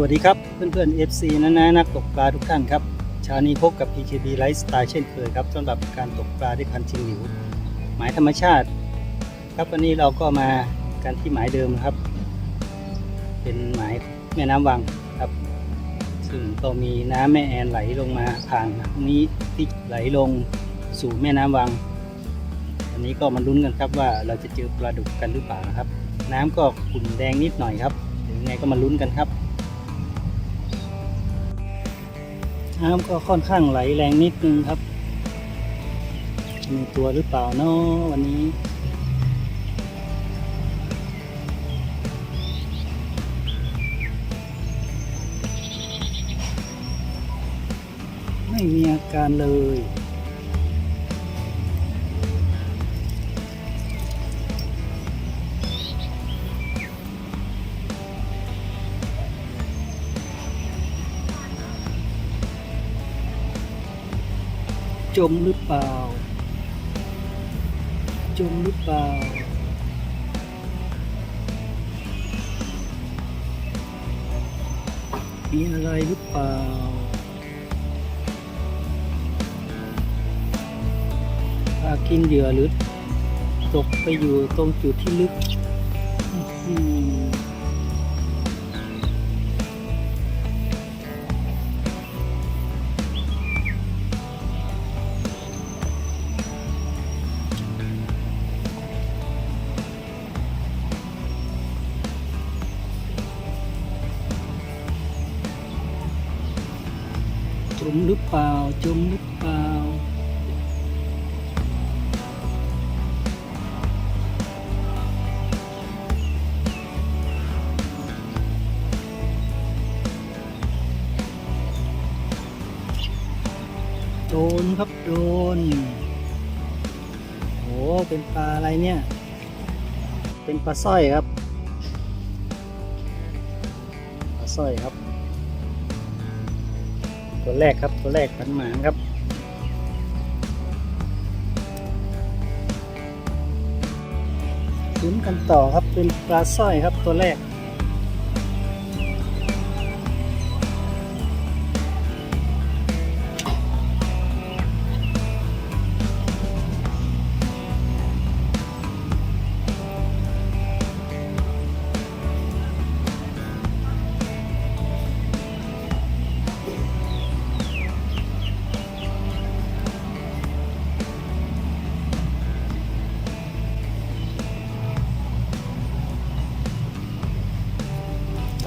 สวัสดีครับเพื่อนๆ FC นะนะนักตกปลาทุกท่านครับเช้านี้พบกับ PKB Lifestyle เช่นเคยครับสำหรับการตกปลาด้วยคันชิงหลิว หมายธรรมชาติ ครับวันนี้เราก็มากันที่หมายเดิมครับ เป็นหมายแม่น้ำวังครับ ซึ่งก็มีน้ำแม่แอนไหลลงมาผ่านนี้ที่ไหลลงสู่แม่น้ำวังวันนี้ก็มาลุ้นกันครับว่าเราจะเจอปลาดุกกันหรือเปล่านะครับ น้ำก็ขุ่นแดงนิดหน่อยครับถึงไงก็มาลุ้นกันครับ น้ำก็ค่อนข้างไหลแรงนิดนึงครับ มีตัวหรือเปล่าเนาะวันนี้ ไม่มีอาการเลย จมหรือเปล่า จมหรือเปล่า มีอะไรหรือเปล่าพากินเหยื่อหรือตกไปอยู่ตรงจุดที่ลึกอื้อ มหรือเปล่า จมหรือเปล่า โดนครับโดนโอ้เป็นปลาอะไรเนี่ย เป็นปลาสร้อยครับ ปลาสร้อยครับ ตัวแรกครับตัวแรกปันหมานครับลุ้นกันต่อครับเป็นปลาสร้อยครับตัวแรก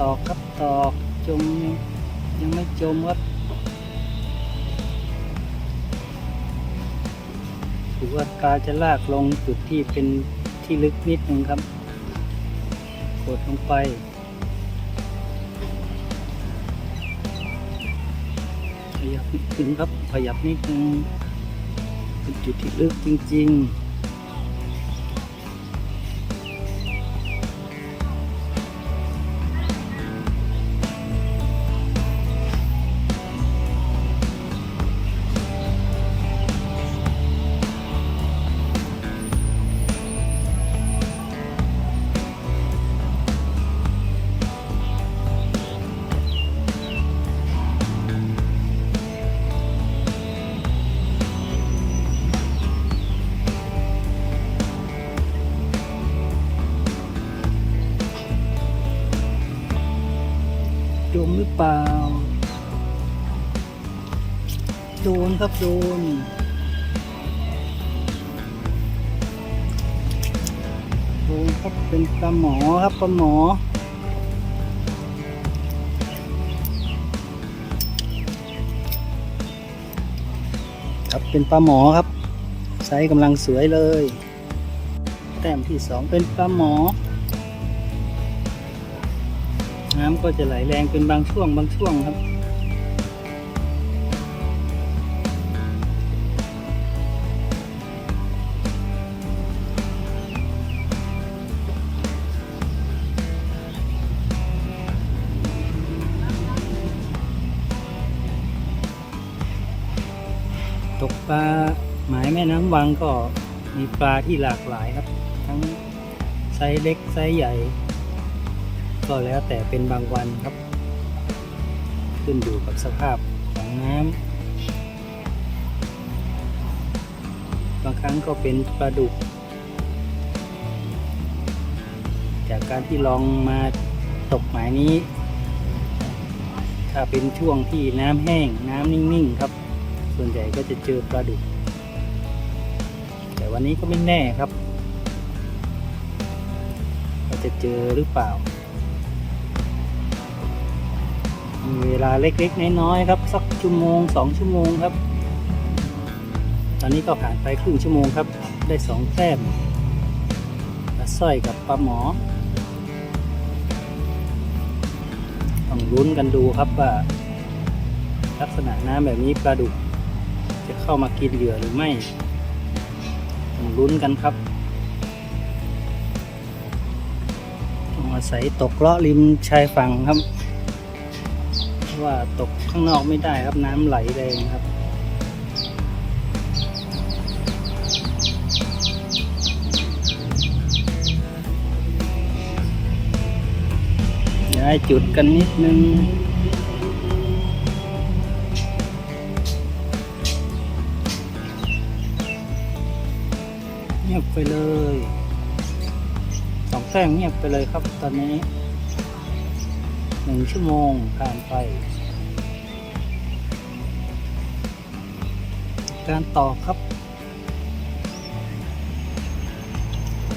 ตอกครับตอกจมยังไม่จมครับถือว่ากาจะลากลงจุดที่เป็นที่ลึกนิดนึงครับ กดลงไปขยับนิดนึงครับขยับนิดนึงเป็นจุดที่ลึกจริง ๆ หรือเปล่า โดนครับโดนโดนครับเป็นปลาหมอครับปลาหมอครับเป็นปลาหมอครับไซส์กำลังสวยเลย แต้มที่สองเป็นปลาหมอ น้ำก็จะไหลแรงเป็นบางช่วงบางช่วงครับ ตกปลาหมายแม่น้ำวังก็มีปลาที่หลากหลายครับ ทั้งไซส์เล็กไซส์ใหญ่ ก็แล้วแต่เป็นบางวันครับ ขึ้นอยู่กับสภาพของน้ำบางครั้งก็เป็นปลาดุก จากการที่ลองมาตกหมายนี้ ถ้าเป็นช่วงที่น้ำแห้งน้ำนิ่งๆครับ ส่วนใหญ่ก็จะเจอปลาดุก แต่วันนี้ก็ไม่แน่ครับจะเจอหรือเปล่า เวลาเล็กๆ น้อยๆครับ สักชั่วโมงสองชั่วโมงครับ ตอนนี้ก็ผ่านไปครึ่งชั่วโมงครับ ได้สองแต้มปลาสร้อยกับปลาหมอต้องลุ้นกันดูครับว่า ลักษณะน้ำแบบนี้ปลาดุก จะเข้ามากินเหยื่อหรือไม่ต้องลุ้นกันครับต้องอาศัยตกเลาะริมชายฝั่งครับ ว่าตกข้างนอกไม่ได้ครับน้ำไหลแรงครับย้ายจุดกันนิดนึงเงียบไปเลยสองแต้มเงียบไปเลยครับตอนนี้ หนึ่งชั่วโมงผ่านไป การต่อครับ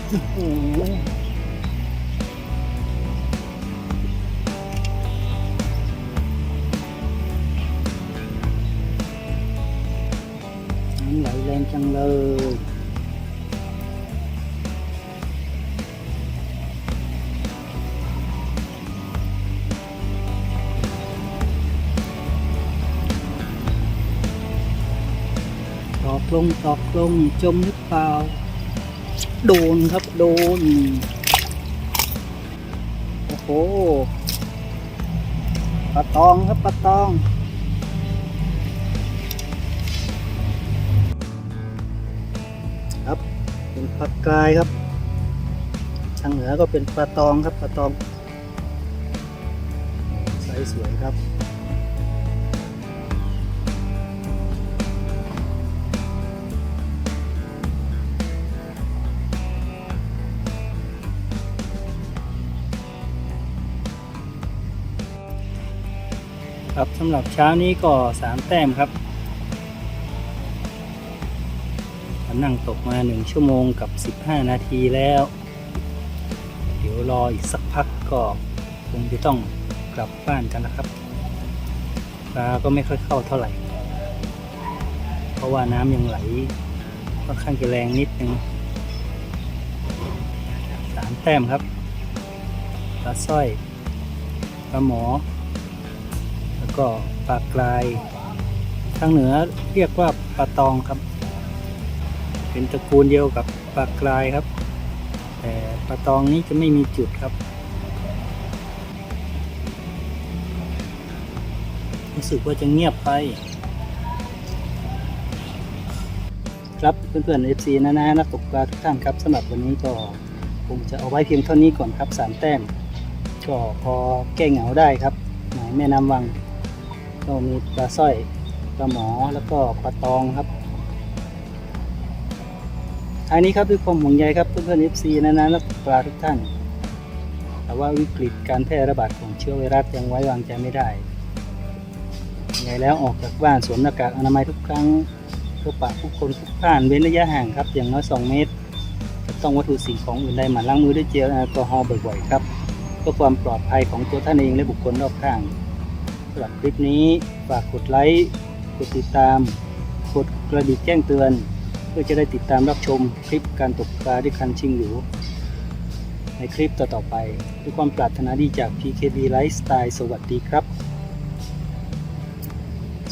โอ้โหน้ำไหลแรงจังเลย อกลงตอกลงจมหรือเปล่า โดนครับโดน โอ้โหปลาตองครับปลาตองครับเป็นปลากายครับ ทางเหนือก็เป็นปลาตองครับปลาตองไซส์สวยครับ ครับสำหรับเช้านี้ก็สามแต้มครับนั่งตกมาหนึ่งชั่วโมงกับ15นาทีแล้ว เดี๋ยวรออีกสักพักก็คงจะต้องกลับบ้านกันนะครับปลาก็ไม่ค่อยเข้าเท่าไหร่ เพราะว่าน้ำยังไหลค่อนข้างจะแรงนิดนึงสามแต้มครับปลาสร้อยปลาหมอ ก็ปลากราย ทางเหนือเรียกว่าปลาตองครับ เป็นตระกูลเดียวกับปลากรายครับ แต่ปลาตองนี้จะไม่มีจุดครับ รู้สึกว่าจะเงียบไป ครับเพื่อนๆ FC นะนะนักตกปลาทุกท่านครับสำหรับวันนี้ก็คงจะเอาไว้เพียงเท่านี้ก่อนครับสามแต้มก็พอแก้เหงาได้ครับหมายแม่น้ำวัง ก็มีปลาสร้อยปลาหมอแล้วก็ปลาตองครับท้ายนี้ครับด้วยความห่วงใยครับเพื่อนๆ FC นะนะและปลาทุกท่าน แต่ว่าวิกฤตการแพร่ระบาดของเชื้อไวรัสยังไว้วางใจไม่ได้ยังไงแล้วออกจากบ้านสวมหน้ากากอนามัยทุกครั้งพบปะผู้คนทุกผ่านเว้นระยะห่างครับ อย่างน้อย 2 เมตรต้องวัตถุสิ่งของอื่นใดหมั่นล้างมือด้วยเจลแอลกอฮอล์บ่อยๆครับเพื่อความปลอดภัยของตัวท่านเองและบุคคลรอบข้าง สำหรับคลิปนี้ฝากกดไลค์ กดติดตาม กดกระดิ่งแจ้งเตือน เพื่อจะได้ติดตามรับชมคลิปการตกปลาด้วยคันชิงหลูในคลิปต่อๆไป ด้วยความปรารถนาดีจาก PKB Lifestyle สวัสดีครับ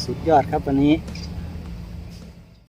สุดยอดครับวันนี้